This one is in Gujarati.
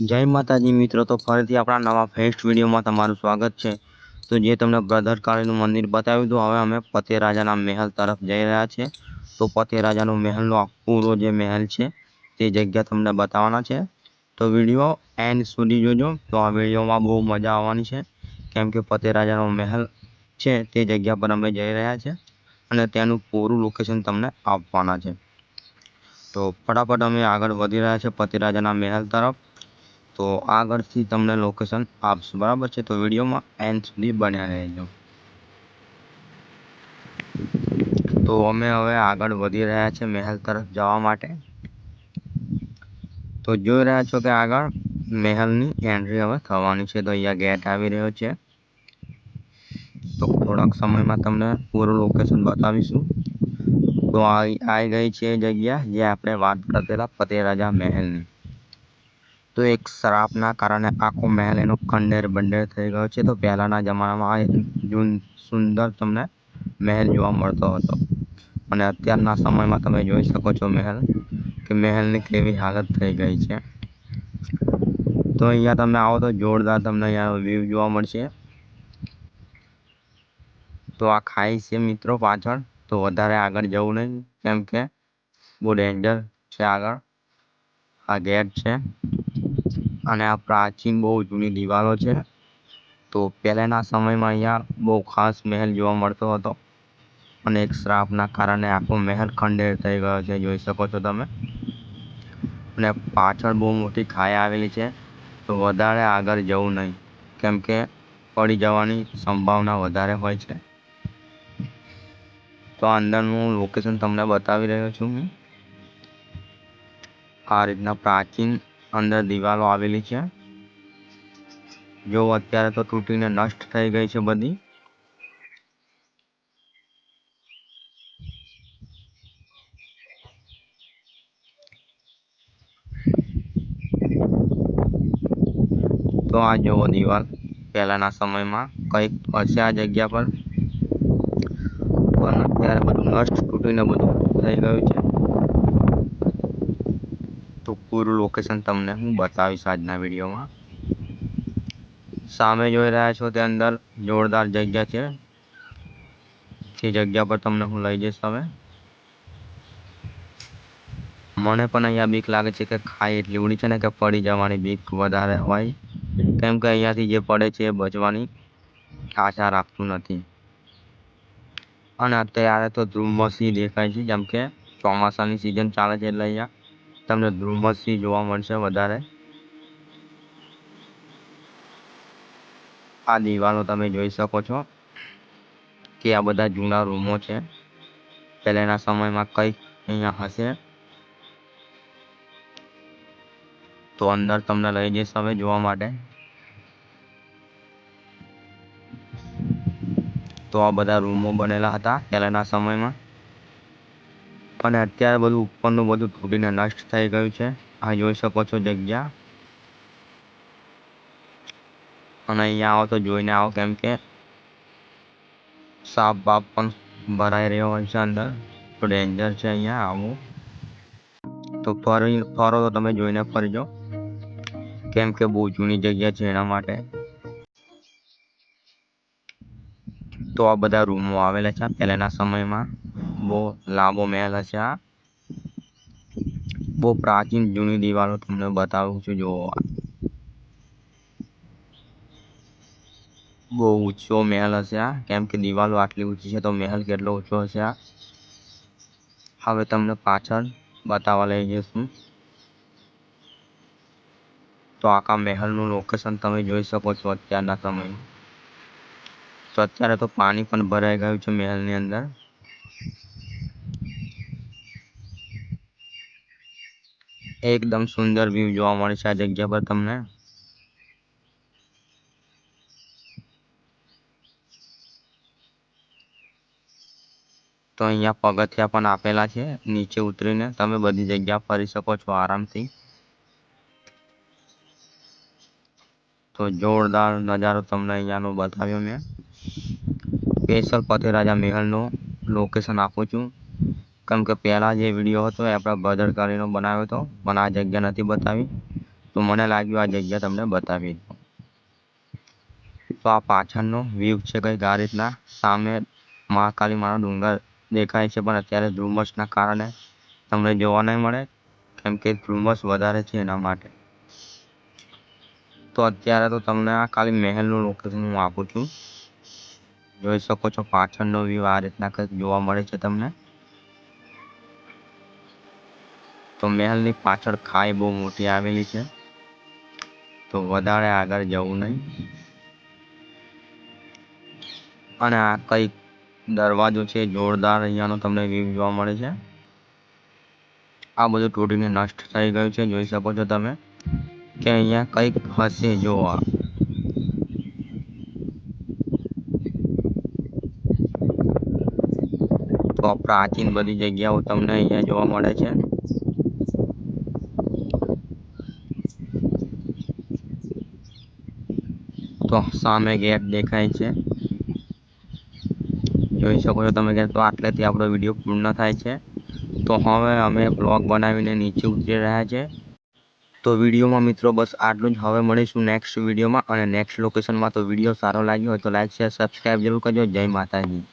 જય માતાજી, મિત્રો. તો ફરીથી આપણા નવા ફેસ્ટ વિડીયોમાં તમારું સ્વાગત છે. તો જે તમને બ્રધર કાળીનું મંદિર બતાવ્યું હતું, હવે અમે પતે રાજાના મહેલ તરફ જઈ રહ્યા છીએ. તો પતે રાજાનો મહેલનો પૂરો જે મહેલ છે, તે જગ્યા તમને બતાવવાના છે. તો વીડિયો એન્ડ સુધી જોજો. તો આ વિડીયોમાં બહુ મજા આવવાની છે. કેમ કે પતે રાજાનો મહેલ છે, તે જગ્યા પર અમે જઈ રહ્યા છીએ અને તેનું પૂરું લોકેશન તમને આપવાના છે. તો ફટાફટ અમે આગળ વધી રહ્યા છીએ પતિ રાજાના મહેલ તરફ. તો આગળથી તમને લોકેશન આપશું. બરાબર છે? તો વિડીયોમાં એન્ડ સુધી બન્યા રહેજો. તો અમે હવે આગળ વધી રહ્યા છે મહેલ તરફ જવા માટે. તો જોઈ રહ્યા છો કે આગળ મહેલની એન્ટ્રી હવે થવાની છે. તો અહીંયા ગેટ આવી રહ્યો છે. તો થોડાક સમયમાં તમને પૂરું લોકેશન બતાવીશું. તો આવી ગઈ છે જગ્યા જે આપણે વાત કરતેલા ફતેહ રાજા મહેલની. તો એક શ્રાપના કારણે આખો મહેલ એનો ખંડેર બંડેર થઈ ગયો છે. તો પહેલાંના જમાનામાં જૂન સુંદર તમને મહેલ જોવા મળતો હતો. અને અત્યારના સમયમાં તમે જોઈ શકો છો મહેલ કે મહેલની કેવી હાલત થઈ ગઈ છે. તો અહીંયા તમે આવો તો જોરદાર તમને અહીંયા વ્યૂ જોવા મળશે. તો આ ખાઈ છે મિત્રો પાછળ. તો વધારે આગળ જવું નહીં. કેમ કે બહુ ડેન્જર છે આગળ. આ ગેટ છે. અને આ પ્રાચીન બહુ જૂની દિવાલો છે. તો પહેલાંના સમયમાં અહીંયા બહુ ખાસ મહેલ જોવા મળતો હતો. અને એક શ્રાપના કારણે આખો મહેલ ખંડેર થઈ ગયો છે, જોઈ શકો છો તમે. અને પાછળ બહુ મોટી ખાઈ આવેલી છે, તો વધારે આગળ જવું નહીં, કેમ કે પડી જવાની સંભાવના વધારે હોય છે. તો અંદરનું લોકેશન તમને બતાવી રહ્યો છું હું. આ રીતના પ્રાચીન અંદર દિવાલો આવેલી છે. જો અત્યારે તો તૂટીને નષ્ટ થઈ ગઈ છે બધી. તો આ જુઓ દિવાલ પહેલાંના સમયમાં કંઈક હશે આ જગ્યા પર. પણ અત્યારે બધું નષ્ટ તૂટીને બધું થઈ ગયું છે. તો પૂરું લોકેશન તમને હું બતાવીશ આજના વિડીયોમાં. સામે જોઈ રહ્યા છો તે અંદર જોરદાર જગ્યા છે. તે જગ્યા પર તમને હું લઈ જઈશ હવે. મને પણ અહીંયા બીક લાગે છે કે ખાઈ એટલી ઉડી છે ને કે પડી જવાની બીક વધારે હોય. કેમ કે અહીંયાથી જે પડે છે એ બચવાની આશા રાખતું નથી. અને અત્યારે તો ધ્રુમસી દેખાય છે જેમ કે ચોમાસાની સિઝન ચાલે છે એટલે અહીંયા તમને ધ્રુમસી જોવા મળશે વધારે. આ દિવાલો તમે જોઈ શકો છો કે આ બધા જૂના રૂમો છે. પહેલાના સમયમાં કંઈક અહીંયા હશે. તો અંદર તમને લઈ જઈશ હવે જોવા માટે. તો આ બધા રૂમો બનેલા હતા પહેલાના સમયમાં. અને અત્યારે બધું ઉપરનું બધું તૂટીને નષ્ટ થઈ ગયું છે. આ જોઈ શકો છો જગ્યા. અને અહીંયા આવો તો જોઈને આવો કેમ કે સાપ બાપ પણ ભરાઈ રહ્યો હોય છે અંદર. તો ડેન્જર છે અહીંયા આવું. તો ફરી, ફરો તો તમે જોઈને ફરજો કેમ કે બહુ જૂની જગ્યા છે એના માટે. તો આ બધા રૂમો આવેલા છે પહેલાંના સમયમાં. બહુ લાંબો મહેલ હશે આ બહુ પ્રાચીન જૂની દિવાલો તમને બતાવું છું જુઓ બહુ ઊંચો મહેલ હશે આ કેમ કે દિવાલો આટલી ઊંચી છે તો મહેલ કેટલો ઊંચો હશે આ હવે તમને પાછળ બતાવવા લઈ જઈશું તો આખા મહેલનું લોકેશન તમે જોઈ શકો છો અત્યારના સમયે તો અત્યારે તો પાણી પણ ભરાઈ ગયું છે મહેલની અંદર એકદમ સુંદર વ્યૂ જોવા મળે છે આ જગ્યા પર તમને. તો અહીંયા પગથિયા પણ આપેલા છે, નીચે ઉતરીને તમે બધી જગ્યા ફરી શકો છો આરામથી. તો જોરદાર નજારો તમને અહીંયાનો બતાવ્યો મેં. સ્પેશિયલ પતે રાજા મહેલનું લોકેશન આપું છું. કેમ કે પહેલાં જે વીડિયો હતો એ આપણા ભદ્રકાલીનો બનાવ્યો હતો. પણ આ જગ્યા નથી બતાવી. તો મને લાગ્યું આ જગ્યા તમને બતાવી દઉં. તો આ પાછળનો વ્યૂ છે કંઈક આ રીતના. સામે મહાકાળી માનો ડુંગર દેખાય છે, પણ અત્યારે ધુમ્મસના કારણે તમને જોવા નહીં મળે. કેમ કે ધુમ્મસ વધારે છે એના માટે. તો અત્યારે તો તમને આ ખાલી મહેલનું લોકેશન હું આપું છું. જોઈ શકો છો પાછળનો વ્યૂ આ રીતના કંઈક જોવા મળે છે તમને. તો મહેલની પાછળ ખાઈ બહુ મોટી આવેલી છે. તો વધારે આગળ જવું નહીં. અને આ કંઈક દરવાજો છે, જોરદાર અહીંયાનો તમને વ્યૂ જોવા મળે છે. આ બધું તૂટીને નષ્ટ થઈ ગયું છે, જોઈ શકો છો તમે. કે અહીંયા કંઈક હશે જોવા તો પ્રાચીન બધી જગ્યાઓ તમને અહીંયા જોવા મળે છે. તો સામે ગેટ દેખાય છે. જોઈ શકો છો તમે કે તો આટલેથી આપણો વીડિયો પૂર્ણ થાય છે. તો હવે અમે બ્લોગ બનાવીને નીચે ઉતરી રહ્યા છે. તો વિડીયોમાં મિત્રો બસ આટલું જ. હવે મળીશું નેક્સ્ટ વિડીયોમાં અને નેક્સ્ટ લોકેશનમાં તો વીડિયો સારો લાગ્યો હોય તો લાઈક શેર સબસ્ક્રાઈબ જરૂર કરજો. જય માતાજી.